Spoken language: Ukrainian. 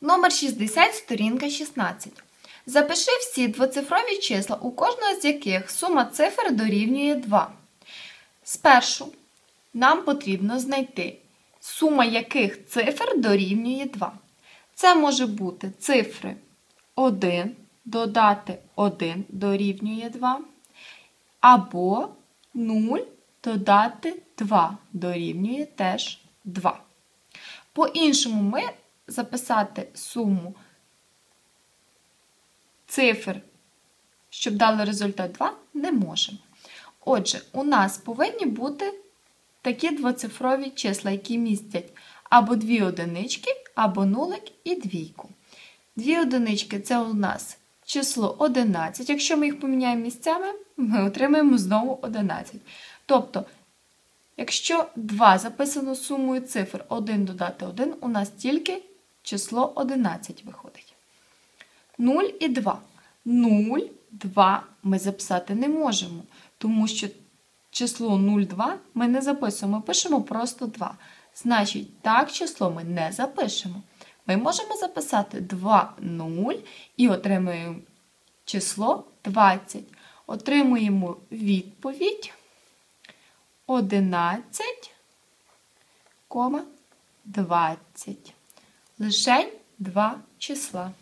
Номер 60, сторінка 16. Запиши всі двоцифрові числа, у кожного з яких сума цифр дорівнює 2. Спершу нам потрібно знайти, сума яких цифр дорівнює 2. Це може бути цифри 1 додати 1 дорівнює 2, або 0 додати 2 дорівнює теж 2. По-іншому ми записати суму цифр, щоб дали результат 2, не можемо. Отже, у нас повинні бути такі двоцифрові числа, які містять або дві одинички, або нулик і двійку. Дві одинички це у нас число 11. Якщо ми їх поміняємо місцями, ми отримаємо знову 11. Тобто, якщо 2 записано сумою цифр 1 додати 1, у нас тільки число 11 виходить. 0 і 2. 0, 2 ми записати не можемо, тому що число 0,2 ми не записуємо, ми пишемо просто 2. Значить, так число ми не запишемо. Ми можемо записати 2 0 і отримуємо число 20. Отримуємо відповідь 11, 20. Лишень два числа.